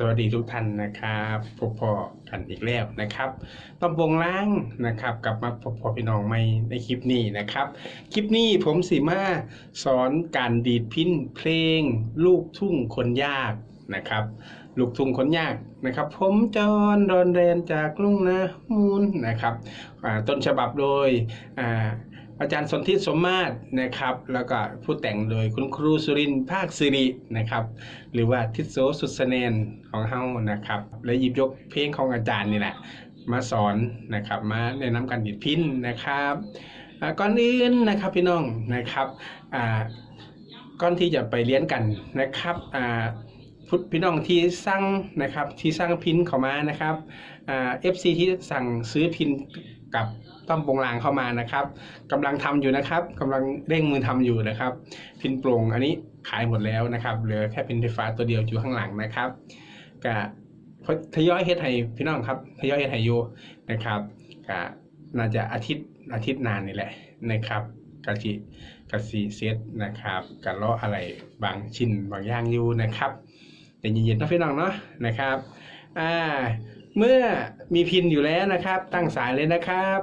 สวัสดีทุกท่านนะครับพบพอกันอีกแล้วนะครับต้องวงล่างนะครับ กลับมาพบพอพี่น้องใหม่ในคลิปนี้นะครับ คลิปนี้ผมสิมาสอนการดีดพิ้นเพลง ลูกทุ่งคนยากนะครับ ลูกทุ่งคนยากนะครับ ผมจอห์นรอนแรนจากลุงนะมูลนะครับต้นฉบับโดย อาจารย์สนธิสมมาตรนะครับ แล้วก็ผู้แต่งโดยคุณครูสุรินทร์ภาคสิรินะครับ หรือว่าทิศโสสุสเนนของเฮานะครับ และหยิบยกเพลงของอาจารย์นี่แหละ มาสอนนะครับ มาแนะนำการดิดพินนะครับก่อนอื่นนะครับพี่น้องนะครับก่อนที่จะไปเรียนกันนะครับพุทธพี่น้องที่สั่งนะครับที่สั่งพินเข้ามานะครับเอ่า FC ที่สั่งซื้อพินกับ ต้อมปงลางเข้ามานะครับกำลังทำอยู่นะครับกำลังเร่งมือทำอยู่นะครับ พินโปร่งอันนี้ขายหมดแล้วนะครับเหลือแค่พินไฟฟ้าตัวเดียวอยู่ข้างหลังนะครับกะทยอยเฮ็ดให้พี่น้องครับทยอยเฮ็ดให้อยู่นะครับกะน่าจะอาทิตย์อาทิตย์นานนี่แหละนะครับกะสิกะสิเซตนะครับกะเลาะอะไรบางชิ้นบางอย่างอยู่นะครับใจเย็นๆนะพี่น้องเนาะนะครับอ่าเมื่อมีพินอยู่แล้วนะครับ ตั้งสายเลยนะครับ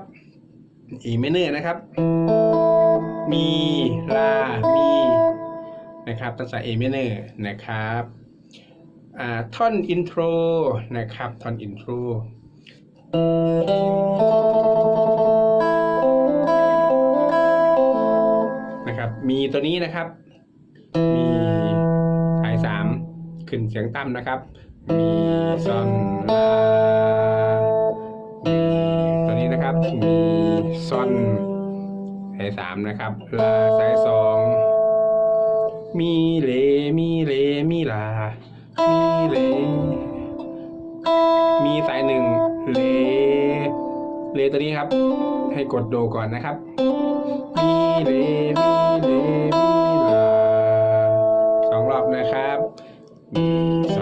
อีเมเนอร์นะครับ มีลา มีนะครับตั้งแต่เอเมเนอร์นะครับอ่าท่อนอินโทรนะครับท่อนอินโทรนะครับมีตัวนี้นะครับ มีสายสามขึ้นเสียงต่ำนะครับ มีซอนลา ตัวนี้นะครับมีซอนสายสามนะครับลาสายสองมีเลมีเลมีลา มีเล มีสายหนึ่งเล เลตัวนี้ครับ ให้กดโดก่อนนะครับ มีเลมีเลมีลาสองรอบนะครับมีซ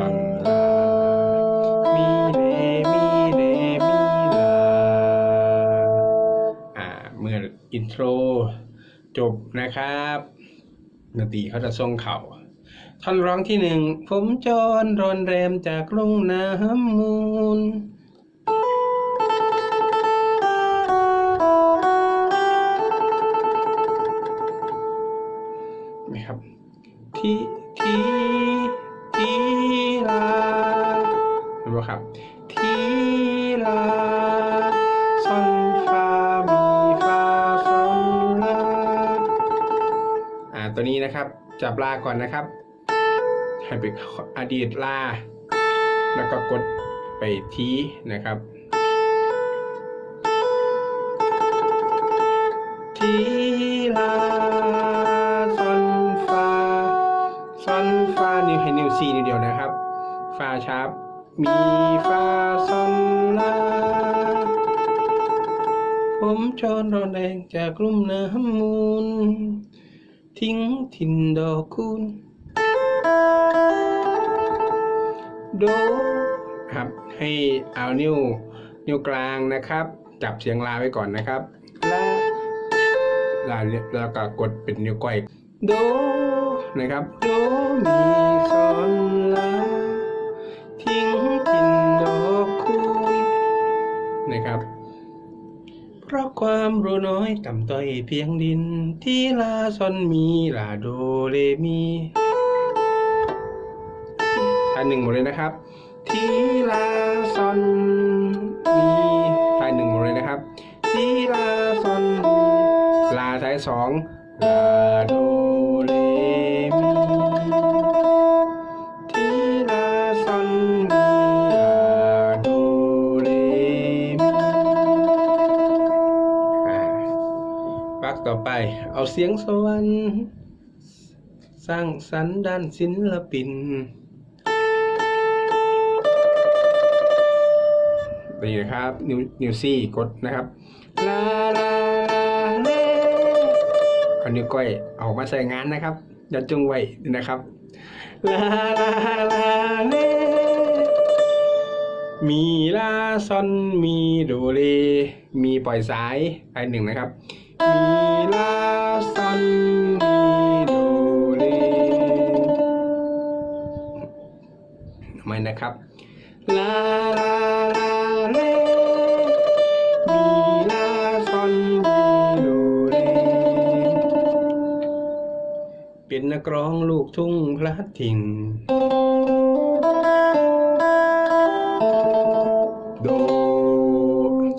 นโทร จบนะครับดนตรีเขาจะทรงเข่าท่อนร้องที่หนึ่ง ผมจรรอนแรมจากลุงน้ำมูลนะครับทีทีทีลาเห็นไหมครับทีลา ตัวนี้นะครับ จับลาก่อนนะครับ ให้ไปอดีตลา แล้วก็กดไปทีนะครับ ทีลาซอนฟาซอนฟานิวให้นิ้วซีนิวเดียวนะครับ ฟาชาร์ปมีฟาซอนลาผมจอนรอนแดงจากกลุ่มน้ำมูล ทิ้งถิ่นดอกคุณโดครับให้เอานิ้วนิ้วกลางนะครับ จับเสียงลาไว้ก่อนนะครับลาลาแล้วก็กดเป็นนิ้วก้อยโดนะครับโดมีซอน เพราะความรู้น้อยต่ำต้อยเพียงดิน ที่ลาซอนมีลาโดเรมีท่าหนึ่งหมดเลยนะครับ ที่ลาซอนมีท่าหนึ่งหมดเลยนะครับ ที่ลาซอนมีลาท้ายสองลาโด เอาเสียงสวรรค์ สร้างสรรค์ด้านศิลปินนี่นะครับนิวนิวซี่กดนะครับลาลาลาเลเอานิ้วก้อยออกมาใส่งานนะครับอย่าจงไว้นะครับลาลาลาเลมีลาซอนมีโดเรมีปล่อยสายไปหนึ่งนะครับ มีลาซอนมีโดเรนะครับลาลาลาเลมีลาซอนมีโดเรเป็นนักร้องลูกทุ่งพลัดถิ่งโด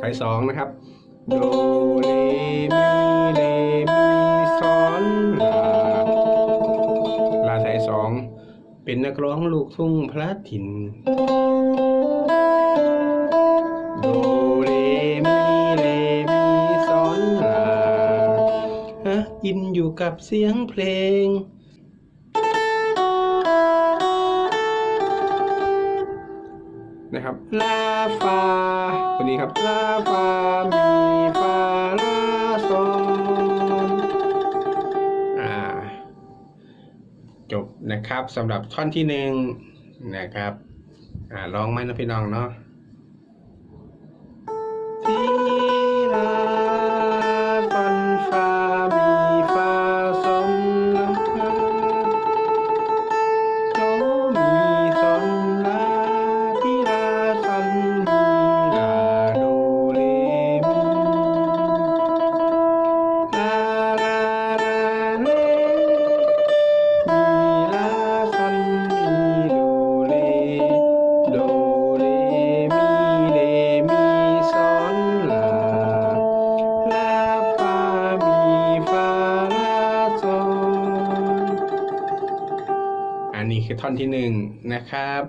สายสองนะครับ โดเรมีเรมี เป็นนักร้องลูกทุ่งพลัดถิ่น โดเรมีเรมีซอนลาฮะอินอยู่กับเสียงเพลงนะครับลาฟาตัวนี้ครับลาฟามีฟ นะครับสำหรับท่อนที่หนึ่งนะครับอ่าร้องไหมนะพี่น้องเนาะ นึ่งนะครับ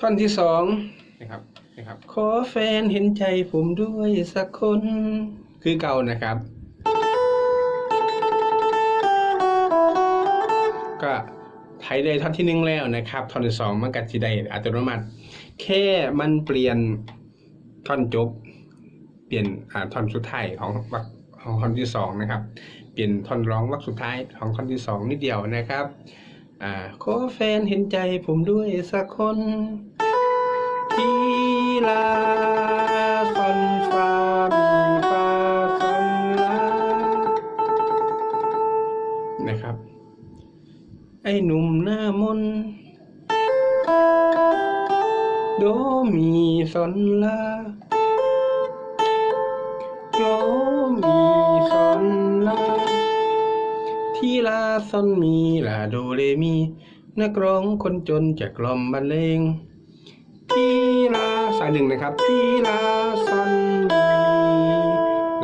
ท่อนที่สองนะครับนะครับขอแฟนเห็นใจผมด้วยสักคนคือเก่านะครับ ก็ไทยได้ท่อนที่หนึ่งแล้วนะครับ ท่อนที่สองมันก็จะได้อัตโนมัติ แค่มันเปลี่ยนท่อนจบ เปลี่ยนอ่าท่อนสุดท้ายของวรรคของท่อนที่สองนะครับ เปลี่ยนท่อนร้องวรรคสุดท้ายของท่อนที่สองนิดเดียวนะครับ อ่าขอแฟนเห็นใจผมด้วยสักคนทีลาซอนฟามีฟาซอนลานะครับ ไอ้หนุ่มหน้ามนโดมีซอนลาโดมี ทีลาซอนมีลาโดเรมี นักร้องคนจนจะกล่อมบรรเลงทีลาสายหนึ่งนะครับทีลาซอนมี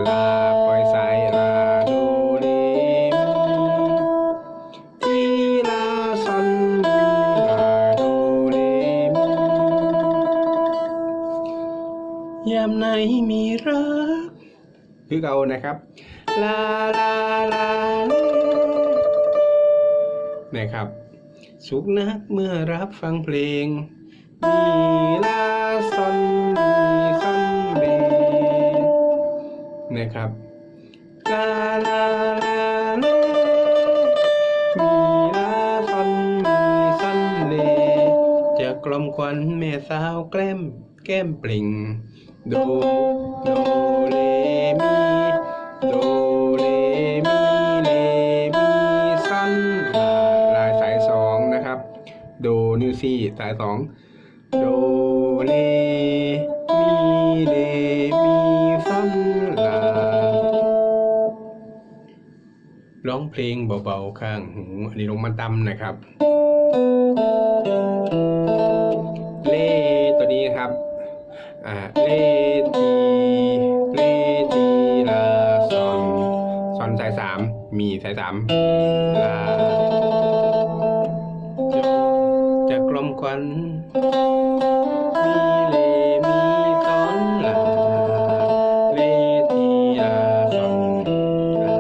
ลาปล่อยสายลาโดเรมีทีลาซอนมีลาโดเรมียามไหนมีรักคือเอานะครับ ลาลาลาเลนะครับ สุขนักเมื่อรับฟังเพลง มีลาซอนมีซอนเลนะครับลาลาลาเลมีลาซอนมีซอนเลจะกลมควันแม่สาวแกล้มแก้มปลิ่งโดโดเรมี ซี่สายสองโดเรมีเรมีซันลาร้องเพลงเบาๆข้างหูอันนี้ลงมาตำนะครับ เลตัวนี้ครับอ่าเลทีเลทีลาซอนซอนสายสามมีสายสามลา วัน มีเลมีซอนลาเลทีลาซอนลา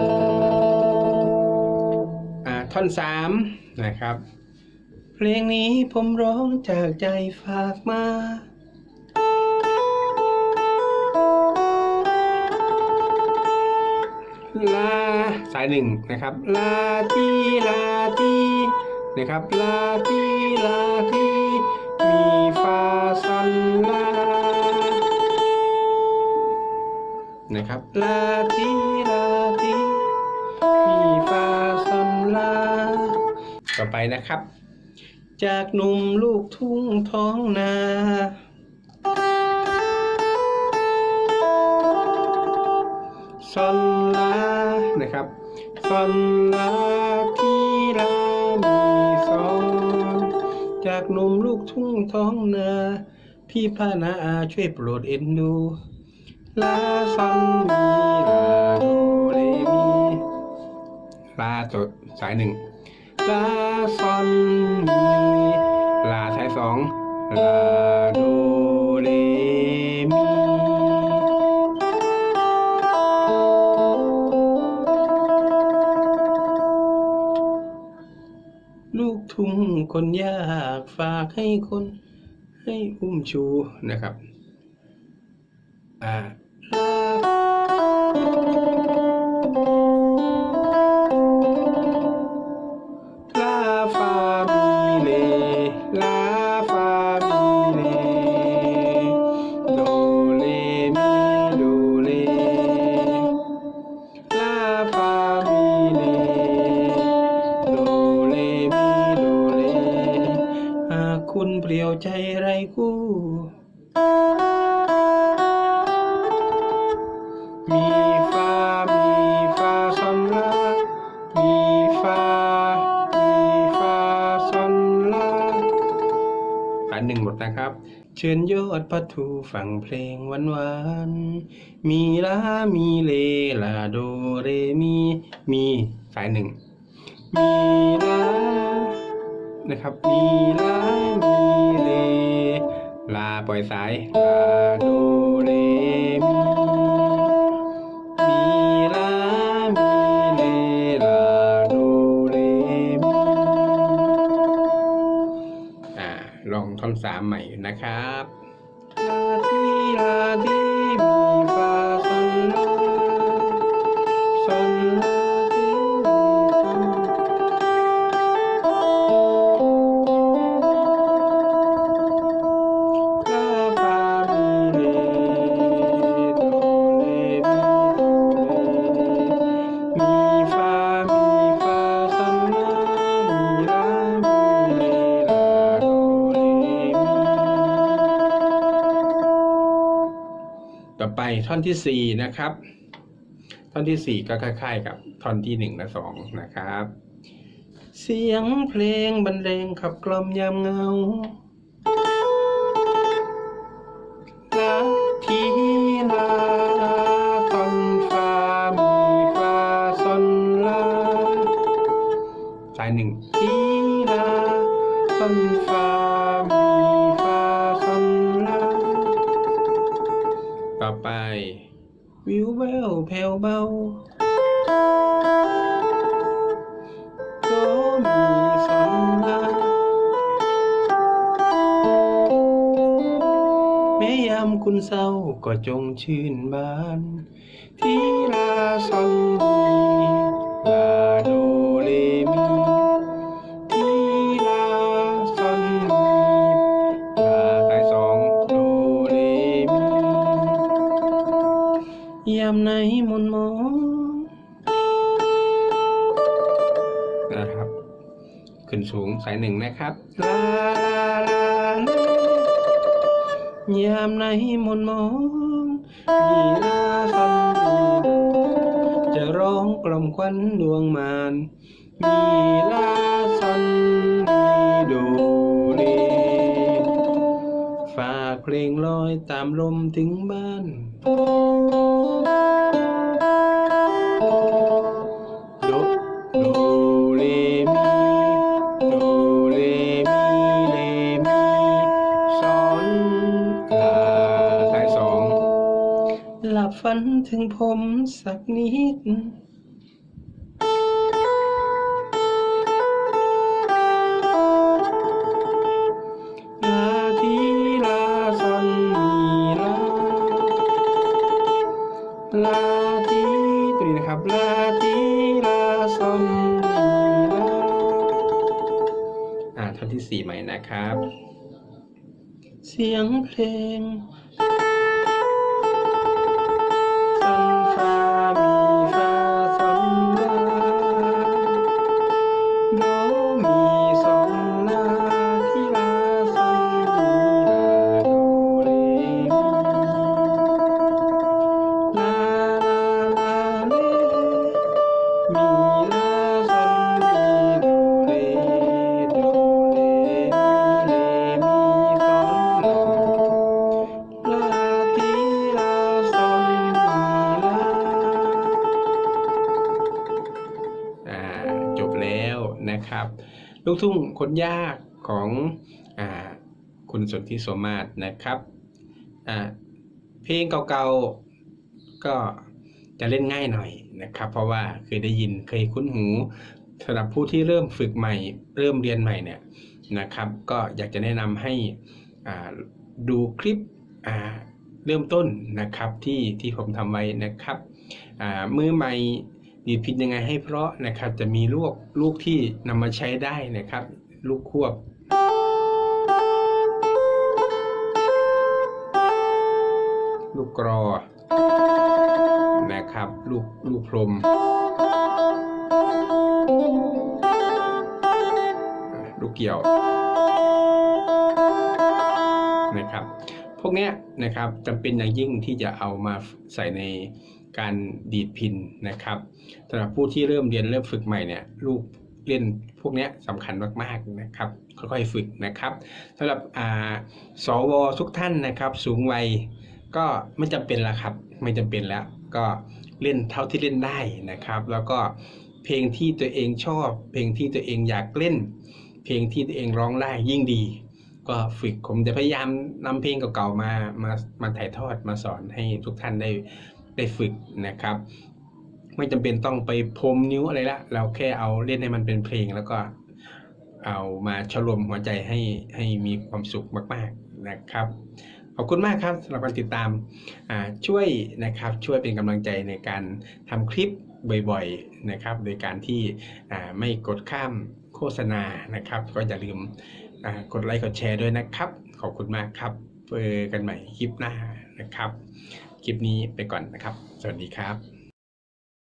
อ่าท่อนสามนะครับ เพลงนี้ผมร้องจากใจฝากมาลาสายหนึ่งนะครับ ลาทีลาทีนะครับ ลาทีลาที นะครับลาทีลาทีมีฟาซอนลา ต่อไปนะครับ จากหนุ่มลูกทุ่งท้องนาซอนลานะครับซอนลาทีลามีซอนจากหนุ่มลูกทุ่งท้องนา พี่พานาอาช่วยโปรดเอ็นดู ลาซอนมีลาโดเรมีลาจดสายหนึ่งลาซอนมีลาสายสองลาโดเรมีลูกทุ่งคนยากฝากให้คนให้อุ้มชูนะครับ อ่า ชิญยอดพัทูฟังเพลงหวานหวานมีลา มีเลลาโดเรมี มีสายหนึ่ง มีลา นะครับ มีลา มีเล ลาปล่อยสาย ลาโดเรมีมีลา มีเลลาโดเรมีอ่า ลองท่อนสามใหม่นะครับ ที ท่อนที่สี่นะครับ ท่อนที่สี่ก็คล้ายๆ กับท่อนที่หนึ่งและสองนะครับ เสียงเพลงบรรเลงขับกล่อมยามเหงาลาทีลาซอนฟามีฟาซอนลาสายหนึ่งทีลาซอนฟา วิวแววแผ่วเบาโดมีซอนลาแม้ยามคุณเศร้าก็จงชื่นบาน ทีลาซอนมีลาโดเรมี มียามไหนมนต์มองนะครับ ขึ้นสูงสายหนึ่งนะครับลาลาลาลายามไหนมนต์มองมีลาซันมีจะร้องกล่อมควันดวงมานมีลาซันมีโดเรฝากเพลงลอยตามลมถึงบ้าน หลับฝันถึงผมสักนิด นะครับ เสียงเพลง ลูกทุ่งคนยากของอคุณสนธิสมาศนะครับเพลงเก่าๆก็จะเล่นง่ายหน่อยนะครับ เพราะว่าเคยได้ยินเคยคุ้นหูสำหรับผู้ที่เริ่มฝึกใหม่ เริ่มเรียนใหม่เนี่ยนะครับ ก็อยากจะแนะนำให้ดูคลิปเริ่มต้นนะครับที่ที่ผมทำไว้นะครับมือใหม่ ดีดพินยังไงให้เพราะนะครับ จะมีลูกลูกที่นำมาใช้ได้นะครับ ลูกควบลูกกรอ นะครับ ลูกลูกพรม ลูกเกี่ยว นะครับ พวกเนี้ยนะครับจำเป็นอย่างยิ่งที่จะเอามาใส่ในการดีดพินนะครับสำหรับผู้ที่เริ่มเรียนเริ่มฝึกใหม่เนี่ยลูกเล่นพวกนี้สำคัญมากๆนะครับค่อยๆฝึกนะครับสำหรับอ่าสวทุกท่านนะครับ สูงวัยก็ไม่จำเป็นละครับไม่จำเป็นแล้วก็เล่นเท่าที่เล่นได้นะครับ แล้วก็เพลงที่ตัวเองชอบ เพลงที่ตัวเองอยากเล่น เพลงที่ตัวเองร้องได้ยิ่งดี ก็ฝึกผมจะพยายามนำเพลงเก่าๆมามามาถ่ายทอดมาสอนให้ทุกท่านได้ได้ฝึกนะครับ ไม่จำเป็นต้องไปพรมนิ้วอะไรละ เราแค่เอาเล่นให้มันเป็นเพลงแล้วก็เอามาฉลมหัวใจให้ให้มีความสุขมาก ๆนะครับ ขอบคุณมากครับสำหรับการติดตามอ่าช่วยนะครับช่วยเป็นกำลังใจในการทำคลิปบ่อยๆนะครับ โดยการที่อ่าไม่กดข้ามโฆษณานะครับ ก็อย่าลืม กดไลค์กดแชร์ด้วยนะครับ ขอบคุณมากครับเจอกันใหม่คลิปหน้านะครับ คลิปนี้ไปก่อนนะครับ สวัสดีครับ